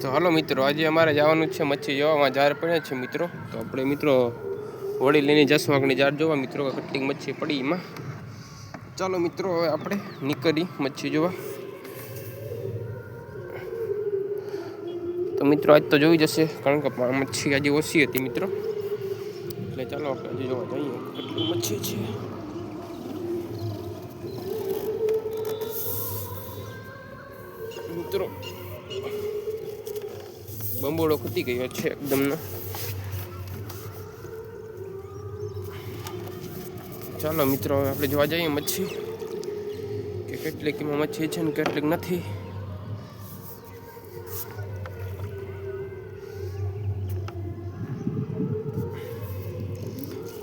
તો હાલો મિત્રો, આજે અમારે જવાનું છે મચ્છી જોવામાં જાર પડ્યા છે મિત્રો. તો આપણે મિત્રો હોળી લઈને જશું આગળની જોવા. મિત્રો કટલીક મચ્છી પડી એમાં. ચાલો મિત્રો, હવે આપણે નીકળી મચ્છી જોવા. તો મિત્રો, આજ તો જોઈ જશે, કારણ કે મચ્છી આજે ઓછી હતી મિત્રો. એટલે ચાલો આપણે આજે જોવા જઈએ કેટલી મચ્છી છે. મિત્રો બંબોળો ખૂટી ગયો છે એકદમનો ચાલો મિત્રો હવે આપણે જોવા જઈએ મચ્છી કે કેટલીક એમાં મચ્છી છે ને કેટલીક નથી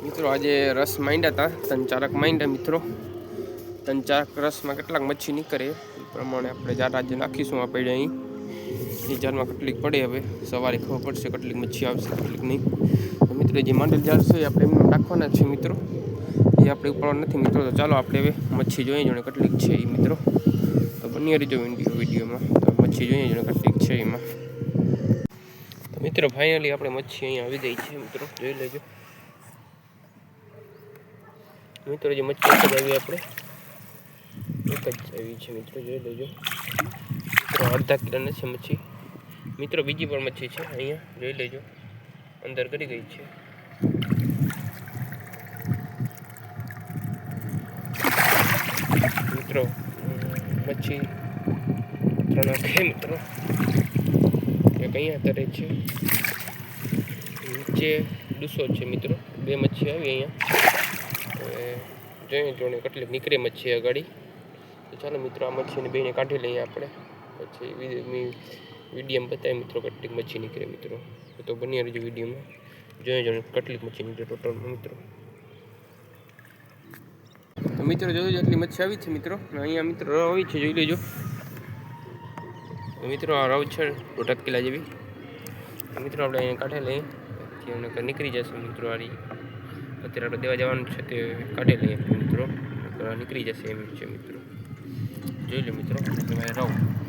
મિત્રો આજે રસ માંડ્યા હતા ત્રણ ચારક માંડ્યા મિત્રો ત્રણ ચારક રસમાં કેટલાક મચ્છી નીકળે એ પ્રમાણે આપણે જાર આજે નાખીશું આ પડે અહીં એ જારમાં કેટલીક પડે હવે. સવારે ખબર પડશે કેટલીક મચ્છી આવશે, કેટલીક નહીં. તો મિત્રો, જે માંડલ જાર છે આપણે એમને રાખવાના છે મિત્રો. એ આપણે ઉપાડવા નથી મિત્રો, તો ચાલો આપણે હવે મચ્છી જોઈએ જોણે કેટલીક છે એ મિત્રો. તો બની રહીજો વીડિયો, વિડીયોમાં. તો મચ્છી જોઈએ જોણે કેટલીક છે એમાં. તો મિત્રો ફાઇનલી આપણે મચ્છી અહીંયા આવી ગઈ છે મિત્રો. જોઈ લેજો. મિત્રો, જે મચ્છી આવી આપણે. એક જ આવી છે મિત્રો, જોઈ લેજો. મિત્રો, અડધા કિલોની છે મચ્છી. મિત્રો, બીજી પણ મચ્છી છે. અહીંયા જોઈ લેજો. અંદર કરી ગઈ છે. મિત્રો મચ્છી ત્રણ આંખે મિત્રો. એક અહીંયા તરે છે. નીચે ડૂસો છે મિત્રો. બે મચ્છી આવી અહીંયા. જોઈએ જોણે કેટલીક નીકળે મચ્છી આગાડી ચાલો મિત્રો, આ મચ્છીને બેને કાઢી લઈએ આપણે. પછી વિડીયોમાં બતાવી મિત્રો, કેટલીક મચ્છી નીકળે મિત્રો. તો બની રહેજો વિડીયોમાં. જોઈએ જોઈએ કેટલીક મચ્છી નીકળે ટોટલ મિત્રો. તો મિત્રો જોજો એટલી મચ્છી આવી છે મિત્રો. અહીંયા મિત્રો રવ આવી છે, જોઈ લેજો. મિત્રો આ રવ છે દોઢ કિલા જેવી. મિત્રો આપણે અહીંયા કાઢે લઈએ. એમને નીકળી જશે મિત્રો આ. અત્યારે આપણે દેવા જવાનું છે તે કાઢી લઈએ મિત્રો. નીકળી જશે એમ છે મિત્રો. જોઈ લો મિત્રો તમે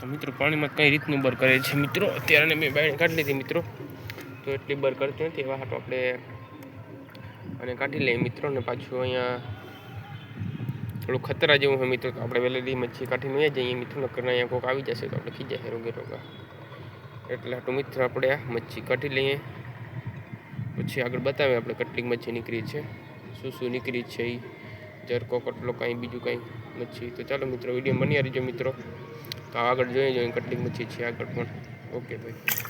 તો મિત્રો પાણીમાં કઈ રીતનું બર કરે છે મિત્રો? અત્યારે મેં બાયણ કાઢી લીધી મિત્રો. તો એટલી બર કરતી નથી. એવા હાટો આપણે અને કાઢી લઈએ મિત્રો ને પાછું અહીંયા થોડું ખતરા જેવું હોય મિત્રો. તો આપણે વહેલી મચ્છી કાઢીને વહી જઈએ. મિત્રો, નકર અહીંયા કોઈક આવી જશે તો આપણે ખીજાશે રોગે રોગા એટલે હાટું મિત્રો આપણે આ મચ્છી કાઢી લઈએ. પછી આગળ બતાવે આપણે કેટલીક મચ્છી નીકળી છે. શું શું નીકળી છે એ જરકો, કટલો, કાંઈ બીજું કાંઈ મચ્છી. તો ચાલો મિત્રો વીડિયો બની રહીજો મિત્રો. તો આગળ જોઈએ જોઈએ કટલી મચ્છી છે આગળ પણ. ઓકે ભાઈ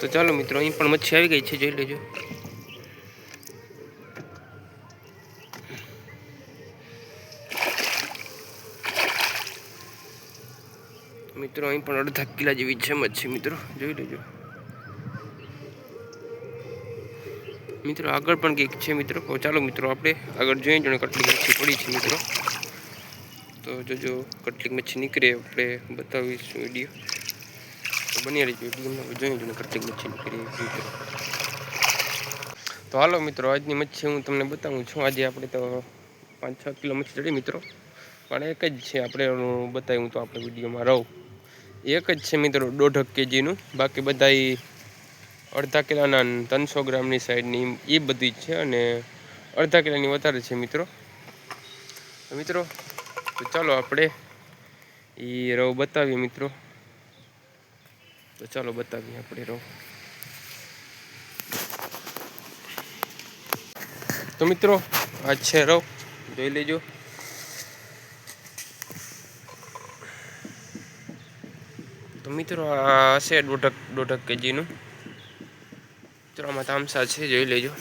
તો ચાલો મિત્રો, અહીં પણ મચ્છી આવી ગઈ છે, જોઈ લેજો. મિત્રો, અહીં પણ અડધા કિલા જેવી છે મચ્છી, મિત્રો. જોઈ લેજો. મિત્રો, આગળ પણ કંઈક છે, મિત્રો. ચાલો મિત્રો, આપણે આગળ જોઈએ જોઈને કટલી મચ્છી પડી છે, મિત્રો. તો જોજો કટલીક મચ્છી નીકળે, આપણે બતાવીશું વીડિયો તો બની રહી વિડીયોમાં જોઈએ જોઈને કટલીક મચ્છી નીકળી તો હાલો મિત્રો, આજની મચ્છી હું તમને બતાવું છું. આજે આપણે તો પાંચ છ કિલો મચ્છી ચડી મિત્રો. પણ એક જ છે, આપણે બતાવ્યું તો આપણે વિડીયોમાં રહું. એક જ છે મિત્રો દોઢક કેજીનું. બાકી બધા અડધા કિલોના ત્રણસો ગ્રામની સાઈડની એ બધી જ છે અને અડધા કિલોની વધારે છે મિત્રો. મિત્રો તો ચાલો આપણે એ રવ બતાવીએ મિત્રો. તો ચાલો બતાવીએ આપણે રવ. તો મિત્રો, આ છે રવ. જોઈ લેજો. તો મિત્રો, આ હશે દોઢક દોઢક કેજીનું. મિત્રો, આમાં તામસા છે, જોઈ લેજો.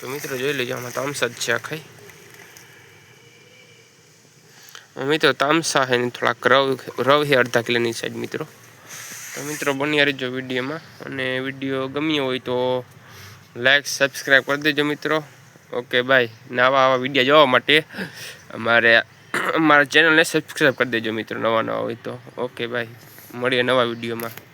તો મિત્રો જોઈ લેજો, આમાં તામસા જ છે આખાઈ મિત્રો તામસા છે થોડાક રવ રવ છે અડધા કિલોની સાઈડ મિત્રો. તો મિત્રો બન્યા રહેજો વિડીયોમાં અને વીડિયો ગમ્યો હોય તો લાઈક, સબસ્ક્રાઈબ કરી દેજો મિત્રો. Okay, bye. નવા આવા વીડિયો જોવા માટે અમારે, અમારા ચેનલને સબસ્ક્રાઈબ કરી દેજો મિત્રો, નવા નવા હોય તો. Okay, bye. મળીએ નવા વિડીયોમાં.